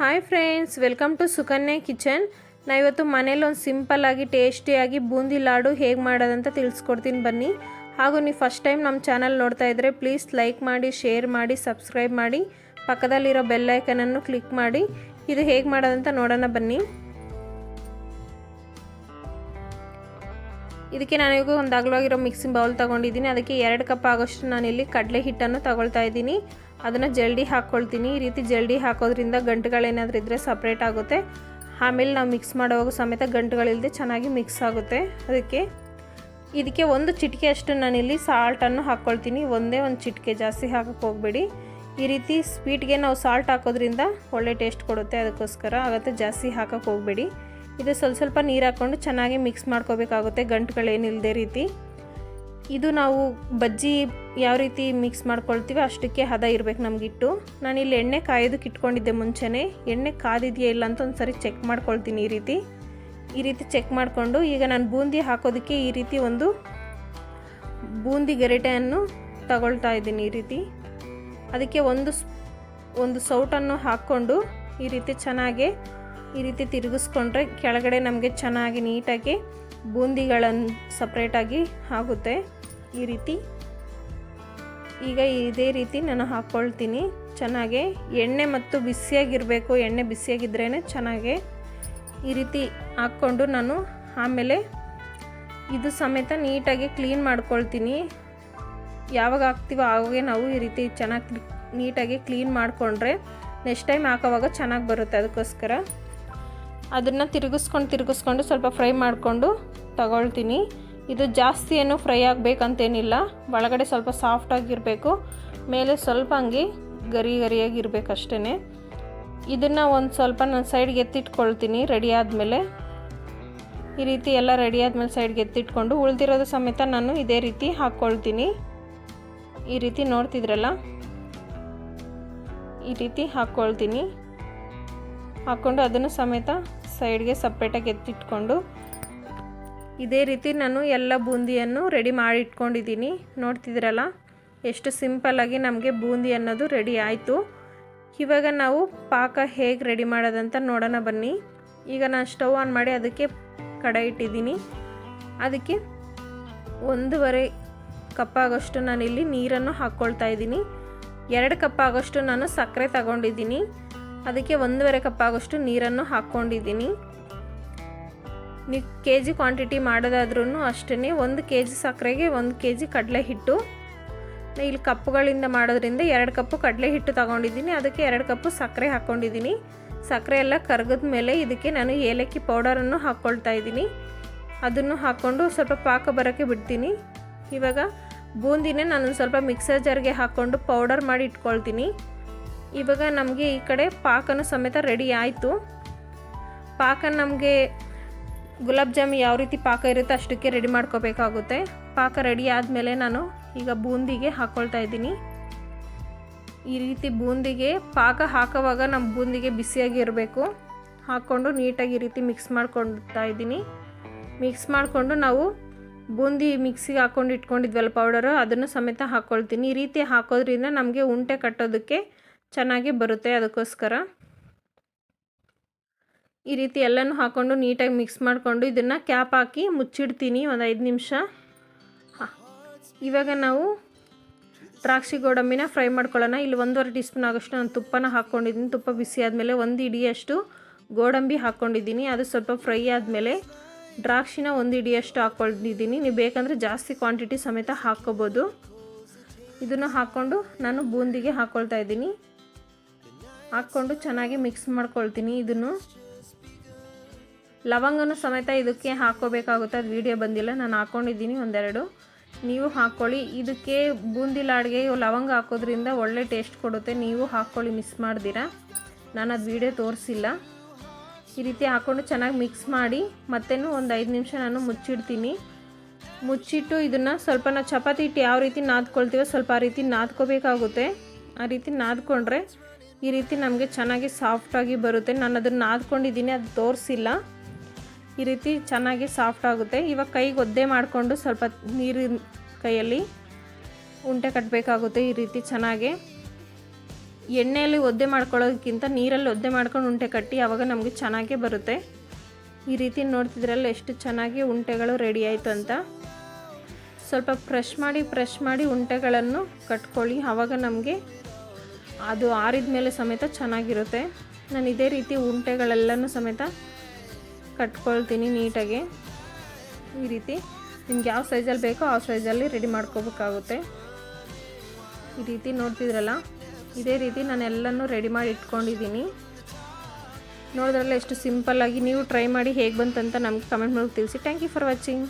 Hi friends welcome to Sukanya kitchen ನಾ ಇವತ್ತು ಮನೇಲಿ ಒಂದು ಸಿಂಪಲ್ಲಾಗಿ ಟೇಸ್ಟಿಯಾಗಿ ಬೂಂದಿ ಲಾಡು ಹೇಗೆ ಮಾಡೋದಂತ ತಿಳಿಸ್ಕೊಡ್ತೀನಿ ಬನ್ನಿ. ಹಾಗೂ ನೀವು ಫಸ್ಟ್ ಟೈಮ್ ನಮ್ಮ ಚಾನಲ್ ನೋಡ್ತಾ ಇದ್ದರೆ ಪ್ಲೀಸ್ ಲೈಕ್ ಮಾಡಿ ಶೇರ್ ಮಾಡಿ ಸಬ್ಸ್ಕ್ರೈಬ್ ಮಾಡಿ. ಪಕ್ಕದಲ್ಲಿರೋ ಬೆಲ್ಲೈಕನನ್ನು ಕ್ಲಿಕ್ ಮಾಡಿ. ಇದು ಹೇಗೆ ಮಾಡೋದಂತ ನೋಡೋಣ ಬನ್ನಿ. ಇದಕ್ಕೆ ನನಗೂ ಒಂದು ಅಗಲವಾಗಿರೋ ಮಿಕ್ಸಿಂಗ್ ಬೌಲ್ ತೊಗೊಂಡಿದ್ದೀನಿ. ಅದಕ್ಕೆ ಎರಡು ಕಪ್ ಆಗೋಷ್ಟು ನಾನಿಲ್ಲಿ ಕಡಲೆ ಹಿಟ್ಟನ್ನು ತಗೊಳ್ತಾ ಇದ್ದೀನಿ. ಅದನ್ನು ಜಲ್ಡಿ ಹಾಕ್ಕೊಳ್ತೀನಿ ಈ ರೀತಿ ಜಲ್ಡಿ ಹಾಕೋದ್ರಿಂದ ಗಂಟುಗಳೇನಾದರೂ ಇದ್ದರೆ ಸಪ್ರೇಟ್ ಆಗುತ್ತೆ. ಆಮೇಲೆ ನಾವು ಮಿಕ್ಸ್ ಮಾಡುವಾಗ ಸಮೇತ ಗಂಟುಗಳಿಲ್ಲದೆ ಚೆನ್ನಾಗಿ ಮಿಕ್ಸ್ ಆಗುತ್ತೆ. ಅದಕ್ಕೆ ಇದಕ್ಕೆ ಒಂದು ಚಿಟಿಕೆ ಅಷ್ಟು ನಾನಿಲ್ಲಿ ಸಾಲ್ಟನ್ನು ಹಾಕ್ಕೊಳ್ತೀನಿ ಒಂದೇ ಒಂದು ಚಿಟಿಕೆ ಜಾಸ್ತಿ ಹಾಕಕ್ಕೆ ಹೋಗಬೇಡಿ. ಈ ರೀತಿ ಸ್ವೀಟ್ಗೆ ನಾವು ಸಾಲ್ಟ್ ಹಾಕೋದ್ರಿಂದ ಒಳ್ಳೆ ಟೇಸ್ಟ್ ಕೊಡುತ್ತೆ. ಅದಕ್ಕೋಸ್ಕರ ಆಗುತ್ತೆ ಜಾಸ್ತಿ ಹಾಕಕ್ಕೆ ಹೋಗಬೇಡಿ. ಇದು ಸ್ವಲ್ಪ ಸ್ವಲ್ಪ ನೀರು ಹಾಕ್ಕೊಂಡು ಚೆನ್ನಾಗಿ ಮಿಕ್ಸ್ ಮಾಡ್ಕೋಬೇಕಾಗುತ್ತೆ ಗಂಟುಗಳೇನಿಲ್ಲದೆ ರೀತಿ. ಇದು ನಾವು ಬಜ್ಜಿ ಯಾವ ರೀತಿ ಮಿಕ್ಸ್ ಮಾಡ್ಕೊಳ್ತೀವಿ ಅಷ್ಟಕ್ಕೆ ಹದ ಇರಬೇಕು ನಮಗಿಟ್ಟು. ನಾನಿಲ್ಲಿ ಎಣ್ಣೆ ಕಾಯೋದಕ್ಕೆ ಇಟ್ಕೊಂಡಿದ್ದೆ ಮುಂಚೆನೇ. ಎಣ್ಣೆ ಕಾದಿದೆಯಾ ಇಲ್ಲ ಅಂತ ಒಂದು ಸರಿ ಚೆಕ್ ಮಾಡ್ಕೊಳ್ತೀನಿ ಈ ರೀತಿ. ಈ ರೀತಿ ಚೆಕ್ ಮಾಡಿಕೊಂಡು ಈಗ ನಾನು ಬೂಂದಿ ಹಾಕೋದಕ್ಕೆ ಈ ರೀತಿ ಒಂದು ಬೂಂದಿ ಗೆರೆಟೆಯನ್ನು ತಗೊಳ್ತಾ ಇದ್ದೀನಿ ಈ ರೀತಿ. ಅದಕ್ಕೆ ಒಂದು ಒಂದು ಸೌಟನ್ನು ಹಾಕ್ಕೊಂಡು ಈ ರೀತಿ ಚೆನ್ನಾಗಿ ಈ ರೀತಿ ತಿರುಗಿಸ್ಕೊಂಡ್ರೆ ಕೆಳಗಡೆ ನಮಗೆ ಚೆನ್ನಾಗಿ ನೀಟಾಗಿ ಬೂಂದಿಗಳನ್ನು ಸಪ್ರೇಟಾಗಿ ಆಗುತ್ತೆ. ಈ ರೀತಿ. ಈಗ ಇದೇ ರೀತಿ ನಾನು ಹಾಕ್ಕೊಳ್ತೀನಿ ಚೆನ್ನಾಗೆ ಎಣ್ಣೆ ಮತ್ತು ಬಿಸಿಯಾಗಿರಬೇಕು. ಎಣ್ಣೆ ಬಿಸಿಯಾಗಿದ್ರೇ ಚೆನ್ನಾಗೆ ಈ ರೀತಿ ಹಾಕ್ಕೊಂಡು ನಾನು ಆಮೇಲೆ ಇದು ಸಮೇತ ನೀಟಾಗಿ ಕ್ಲೀನ್ ಮಾಡ್ಕೊಳ್ತೀನಿ. ಯಾವಾಗ ಹಾಕ್ತೀವೋ ಆವಾಗೆ ನಾವು ಈ ರೀತಿ ಚೆನ್ನಾಗಿ ನೀಟಾಗಿ ಕ್ಲೀನ್ ಮಾಡಿಕೊಂಡ್ರೆ ನೆಕ್ಸ್ಟ್ ಟೈಮ್ ಹಾಕೋವಾಗ ಚೆನ್ನಾಗಿ ಬರುತ್ತೆ ಅದಕ್ಕೋಸ್ಕರ. ಅದನ್ನು ತಿರುಗಿಸ್ಕೊಂಡು ತಿರುಗಿಸ್ಕೊಂಡು ಸ್ವಲ್ಪ ಫ್ರೈ ಮಾಡಿಕೊಂಡು ತಗೊಳ್ತೀನಿ. ಇದು ಜಾಸ್ತಿ ಏನು ಫ್ರೈ ಆಗಬೇಕಂತೇನಿಲ್ಲ. ಒಳಗಡೆ ಸ್ವಲ್ಪ ಸಾಫ್ಟಾಗಿರಬೇಕು ಮೇಲೆ ಸ್ವಲ್ಪ ಹಂಗೆ ಗರಿ ಗರಿಯಾಗಿರಬೇಕಷ್ಟೇ ಇದನ್ನು ಒಂದು ಸ್ವಲ್ಪ ನಾನು ಸೈಡ್ಗೆ ಎತ್ತಿಟ್ಕೊಳ್ತೀನಿ ರೆಡಿ ಆದಮೇಲೆ. ಈ ರೀತಿ ಎಲ್ಲ ರೆಡಿ ಆದಮೇಲೆ ಸೈಡ್ಗೆ ಎತ್ತಿಟ್ಕೊಂಡು ಉಳಿದಿರೋದು ಸಮೇತ ನಾನು ಇದೇ ರೀತಿ ಹಾಕ್ಕೊಳ್ತೀನಿ ಈ ರೀತಿ ನೋಡ್ತಿದ್ರಲ್ಲ? ಈ ರೀತಿ ಹಾಕ್ಕೊಳ್ತೀನಿ ಹಾಕ್ಕೊಂಡು ಅದನ್ನು ಸಮೇತ ಸೈಡ್ಗೆ ಸಪ್ರೇಟಾಗಿ ಎತ್ತಿಟ್ಕೊಂಡು ಇದೇ ರೀತಿ ನಾನು ಎಲ್ಲ ಬೂಂದಿಯನ್ನು ರೆಡಿ ಮಾಡಿ ಇಟ್ಕೊಂಡಿದ್ದೀನಿ ನೋಡ್ತಿದ್ದೀರಲ್ಲ? ಎಷ್ಟು ಸಿಂಪಲ್ಲಾಗಿ ನಮಗೆ ಬೂಂದಿ ಅನ್ನೋದು ರೆಡಿ ಆಯಿತು. ಇವಾಗ ನಾವು ಪಾಕ ಹೇಗೆ ರೆಡಿ ಮಾಡೋದಂತ ನೋಡೋಣ ಬನ್ನಿ. ಈಗ ನಾನು ಸ್ಟವ್ ಆನ್ ಮಾಡಿ ಅದಕ್ಕೆ ಕಡೆ ಇಟ್ಟಿದ್ದೀನಿ. ಅದಕ್ಕೆ ಒಂದೂವರೆ ಕಪ್ ಆಗೋಷ್ಟು ನಾನಿಲ್ಲಿ ನೀರನ್ನು ಹಾಕ್ಕೊಳ್ತಾ ಇದ್ದೀನಿ. ಎರಡು ಕಪ್ ಆಗೋಷ್ಟು ನಾನು ಸಕ್ಕರೆ ತಗೊಂಡಿದ್ದೀನಿ. ಅದಕ್ಕೆ ಒಂದೂವರೆ ಕಪ್ ಆಗೋಷ್ಟು ನೀರನ್ನು ಹಾಕ್ಕೊಂಡಿದ್ದೀನಿ ನೀವು ಕೆ ಜಿ ಕ್ವಾಂಟಿಟಿ ಮಾಡೋದಾದ್ರೂ ಅಷ್ಟೇ ಒಂದು ಕೆ ಜಿ ಸಕ್ಕರೆಗೆ ಒಂದು ಕೆ ಜಿ ಕಡಲೆ ಹಿಟ್ಟು. ಇಲ್ಲಿ ಕಪ್ಪುಗಳಿಂದ ಮಾಡೋದ್ರಿಂದ ಎರಡು ಕಪ್ಪು ಕಡಲೆ ಹಿಟ್ಟು ತಗೊಂಡಿದ್ದೀನಿ, ಅದಕ್ಕೆ ಎರಡು ಕಪ್ಪು ಸಕ್ಕರೆ ಹಾಕ್ಕೊಂಡಿದ್ದೀನಿ ಸಕ್ಕರೆ ಎಲ್ಲ ಕರಗದ ಮೇಲೆ ಇದಕ್ಕೆ ನಾನು ಏಲಕ್ಕಿ ಪೌಡರನ್ನು ಹಾಕ್ಕೊಳ್ತಾ ಇದ್ದೀನಿ. ಅದನ್ನು ಹಾಕ್ಕೊಂಡು ಸ್ವಲ್ಪ ಪಾಕ ಬರೋಕ್ಕೆ ಬಿಡ್ತೀನಿ. ಇವಾಗ ಬೂಂದಿನೇ ನಾನು ಸ್ವಲ್ಪ ಮಿಕ್ಸರ್ ಜಾರ್ಗೆ ಹಾಕ್ಕೊಂಡು ಪೌಡರ್ ಮಾಡಿ ಇಟ್ಕೊಳ್ತೀನಿ. ಇವಾಗ ನಮಗೆ ಈ ಕಡೆ ಪಾಕನೂ ಸಮೇತ ರೆಡಿ ಆಯಿತು. ಪಾಕ ನಮಗೆ ಗುಲಾಬ್ ಜಾಮ್ ಯಾವ ರೀತಿ ಪಾಕ ಇರುತ್ತೆ ಅಷ್ಟಕ್ಕೆ ರೆಡಿ ಮಾಡ್ಕೋಬೇಕಾಗುತ್ತೆ. ಪಾಕ ರೆಡಿ ಆದಮೇಲೆ ನಾನು ಈಗ ಬೂಂದಿಗೆ ಹಾಕ್ಕೊಳ್ತಾ ಇದ್ದೀನಿ. ಈ ರೀತಿ ಬೂಂದಿಗೆ ಪಾಕ ಹಾಕೋವಾಗ ನಮ್ಮ ಬೂಂದಿಗೆ ಬಿಸಿಯಾಗಿ ಇರಬೇಕು. ಹಾಕ್ಕೊಂಡು ನೀಟಾಗಿ ಈ ರೀತಿ ಮಿಕ್ಸ್ ಮಾಡ್ಕೊಳ್ತಾ ಇದ್ದೀನಿ. ಮಿಕ್ಸ್ ಮಾಡಿಕೊಂಡು ನಾವು ಬೂಂದಿ ಮಿಕ್ಸಿಗೆ ಹಾಕ್ಕೊಂಡು ಇಟ್ಕೊಂಡಿದ್ವಲ್ಲ ಪೌಡರು ಅದನ್ನು ಸಮೇತ ಹಾಕ್ಕೊಳ್ತೀನಿ ಈ ರೀತಿ ಹಾಕೋದ್ರಿಂದ ನಮಗೆ ಉಂಟೆ ಕಟ್ಟೋದಕ್ಕೆ ಚೆನ್ನಾಗಿ ಬರುತ್ತೆ ಅದಕ್ಕೋಸ್ಕರ. ಈ ರೀತಿ ಎಲ್ಲನೂ ಹಾಕ್ಕೊಂಡು ನೀಟಾಗಿ ಮಿಕ್ಸ್ ಮಾಡಿಕೊಂಡು ಇದನ್ನು ಕ್ಯಾಪ್ ಹಾಕಿ ಮುಚ್ಚಿಡ್ತೀನಿ ಒಂದು ಐದು ನಿಮಿಷ. ಇವಾಗ ನಾವು ದ್ರಾಕ್ಷಿ ಗೋಡಂಬಿನ ಫ್ರೈ ಮಾಡ್ಕೊಳ್ಳೋಣ. ಇಲ್ಲಿ ಒಂದೂವರೆ ಟೀ ಸ್ಪೂನ್ ಆಗೋಷ್ಟು ನಾನು ತುಪ್ಪನ ಹಾಕ್ಕೊಂಡಿದ್ದೀನಿ. ತುಪ್ಪ ಬಿಸಿ ಆದಮೇಲೆ ಒಂದು ಇಡಿಯಷ್ಟು ಗೋಡಂಬಿ ಹಾಕ್ಕೊಂಡಿದ್ದೀನಿ. ಅದು ಸ್ವಲ್ಪ ಫ್ರೈ ಆದಮೇಲೆ ದ್ರಾಕ್ಷಿನ ಒಂದು ಇಡಿಯಷ್ಟು ಹಾಕ್ಕೊಂಡಿದ್ದೀನಿ. ನೀವು ಬೇಕಂದರೆ ಜಾಸ್ತಿ ಕ್ವಾಂಟಿಟಿ ಸಮೇತ ಹಾಕ್ಕೋಬೋದು. ಇದನ್ನು ಹಾಕ್ಕೊಂಡು ನಾನು ಬೂಂದಿಗೆ ಹಾಕ್ಕೊಳ್ತಾ ಇದ್ದೀನಿ. ಹಾಕ್ಕೊಂಡು ಚೆನ್ನಾಗಿ ಮಿಕ್ಸ್ ಮಾಡ್ಕೊಳ್ತೀನಿ ಇದನ್ನು. ಲವಂಗನೂ ಸಮೇತ ಇದಕ್ಕೆ ಹಾಕೋಬೇಕಾಗುತ್ತೆ. ಅದು ವೀಡಿಯೋ ಬಂದಿಲ್ಲ. ನಾನು ಹಾಕ್ಕೊಂಡಿದ್ದೀನಿ ಒಂದೆರಡು. ನೀವು ಹಾಕ್ಕೊಳ್ಳಿ ಇದಕ್ಕೆ ಬೂಂದಿ ಲಾಡ್ಗೆ ಲವಂಗ ಹಾಕೋದ್ರಿಂದ ಒಳ್ಳೆ ಟೇಸ್ಟ್ ಕೊಡುತ್ತೆ. ನೀವು ಹಾಕ್ಕೊಳ್ಳಿ ಮಿಸ್ ಮಾಡ್ದಿರಾ? ನಾನು ಅದು ವೀಡಿಯೋ ತೋರಿಸಿಲ್ಲ. ಈ ರೀತಿ ಹಾಕ್ಕೊಂಡು ಚೆನ್ನಾಗಿ ಮಿಕ್ಸ್ ಮಾಡಿ ಮತ್ತೇನು ಒಂದು ಐದು ನಿಮಿಷ ನಾನು ಮುಚ್ಚಿಡ್ತೀನಿ. ಮುಚ್ಚಿಟ್ಟು ಇದನ್ನು ಸ್ವಲ್ಪ ನಾವು ಚಪಾತಿ ಹಿಟ್ಟು ಯಾವ ರೀತಿ ನಾದ್ಕೊಳ್ತೀವೋ ಸ್ವಲ್ಪ ಆ ರೀತಿ ನಾದ್ಕೋಬೇಕಾಗುತ್ತೆ. ಆ ರೀತಿ ನಾದ್ಕೊಂಡ್ರೆ ಈ ರೀತಿ ನಮಗೆ ಚೆನ್ನಾಗಿ ಸಾಫ್ಟಾಗಿ ಬರುತ್ತೆ. ನಾನು ಅದನ್ನು ನಾದ್ಕೊಂಡಿದ್ದೀನಿ, ಅದು ತೋರಿಸಿಲ್ಲ. ಈ ರೀತಿ ಚೆನ್ನಾಗಿ ಸಾಫ್ಟ್ ಆಗುತ್ತೆ. ಇವಾಗ ಕೈಗೆ ಒದ್ದೆ ಮಾಡಿಕೊಂಡು ಸ್ವಲ್ಪ ನೀರಿನ ಕೈಯಲ್ಲಿ ಉಂಟೆ ಕಟ್ಟಬೇಕಾಗುತ್ತೆ ಈ ರೀತಿ ಚೆನ್ನಾಗಿ. ಎಣ್ಣೆಯಲ್ಲಿ ಒದ್ದೆ ಮಾಡ್ಕೊಳ್ಳೋದಕ್ಕಿಂತ ನೀರಲ್ಲಿ ಒದ್ದೆ ಮಾಡ್ಕೊಂಡು ಉಂಟೆ ಕಟ್ಟಿ ಆವಾಗ ನಮಗೆ ಚೆನ್ನಾಗೇ ಬರುತ್ತೆ. ಈ ರೀತಿ ನೋಡ್ತಿದ್ರಲ್ಲ ಎಷ್ಟು ಚೆನ್ನಾಗಿ ಉಂಟೆಗಳು ರೆಡಿ ಆಯಿತು ಅಂತ. ಸ್ವಲ್ಪ ಫ್ರೆಶ್ ಮಾಡಿ ಫ್ರೆಶ್ ಮಾಡಿ ಉಂಟೆಗಳನ್ನು ಕಟ್ಕೊಳ್ಳಿ. ಆವಾಗ ನಮಗೆ ಅದು ಆರಿದ ಮೇಲೆ ಸಮೇತ ಚೆನ್ನಾಗಿರುತ್ತೆ. ನಾನು ಇದೇ ರೀತಿ ಉಂಟೆಗಳೆಲ್ಲನೂ ಸಮೇತ ಕಟ್ಕೊಳ್ತೀನಿ ನೀಟಾಗಿ. ಈ ರೀತಿ ನಿಮ್ಗೆ ಯಾವ ಸೈಜಲ್ಲಿ ಬೇಕೋ ಆ ಸೈಜಲ್ಲಿ ರೆಡಿ ಮಾಡ್ಕೋಬೇಕಾಗುತ್ತೆ. ಈ ರೀತಿ ನೋಡ್ತಿದ್ರಲ್ಲ? ಇದೇ ರೀತಿ ನಾನು ಎಲ್ಲನೂ ರೆಡಿ ಮಾಡಿ ಇಟ್ಕೊಂಡಿದ್ದೀನಿ. ನೋಡಿದ್ರಲ್ಲ ಎಷ್ಟು ಸಿಂಪಲ್ಲಾಗಿ ನೀವು ಟ್ರೈ ಮಾಡಿ ಹೇಗೆ ಬಂತಂತ ನಮಗೆ ಕಮೆಂಟ್ ಮಾಡಿ ತಿಳಿಸಿ. Thank you for watching.